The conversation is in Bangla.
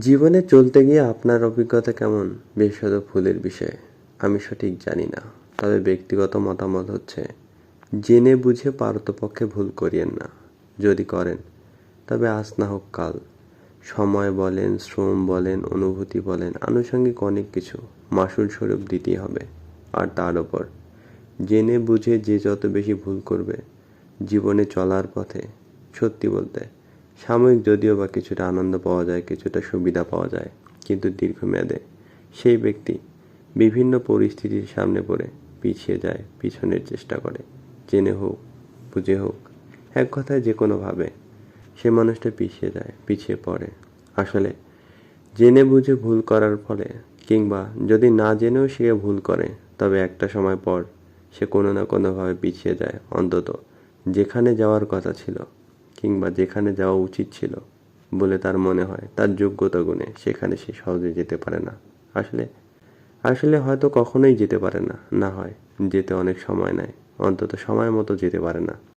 জীবনে চলতে গিয়ে আপনার অভিজ্ঞতা কেমন? বিশেষত ফুলের বিষয়ে। আমি সঠিক জানি না। তবে ব্যক্তিগত মতামত হচ্ছে, জেনে বুঝে পারতপক্ষে ভুল করিয়েন না। যদি করেন, তবে আজ না হোক কাল। সময় বলেন, শ্রম বলেন, অনুভূতি বলেন, আনুষঙ্গিক অনেক কিছু মাসুল স্বরূপ দিতেই হবে। আর তার ওপর জেনে বুঝে যে যত বেশি ভুল করবে, জীবনে চলার পথে সত্যি বলতে সাময়িক যদিও বা কিছুটা আনন্দ পাওয়া যায়, কিছুটা সুবিধা পাওয়া যায়, কিন্তু দীর্ঘমেয়াদে সেই ব্যক্তি বিভিন্ন পরিস্থিতির সামনে পড়ে পিছিয়ে যায়, পিছনের চেষ্টা করে। জেনে হোক, বুঝে হোক, এক কথায় যে কোনোভাবে সে মানুষটা পিছিয়ে যায়, পিছিয়ে পড়ে। আসলে জেনে বুঝে ভুল করার ফলে কিংবা যদি না জেনেও সে ভুল করে, তবে একটা সময় পর সে কোনো না কোনোভাবে পিছিয়ে যায়, অন্তত যেখানে যাওয়ার কথা ছিল। কিংবা যেখানে যাওয়া উচিত ছিল বলে তার মনে হয়, তার যোগ্যতা গুণে সেখানে সে সহজে যেতে পারে না। আসলে আসলে হয়তো কখনোই যেতে পারে না না হয় যেতে অনেক সময় নেয়, অন্তত সময় মতো যেতে পারে না।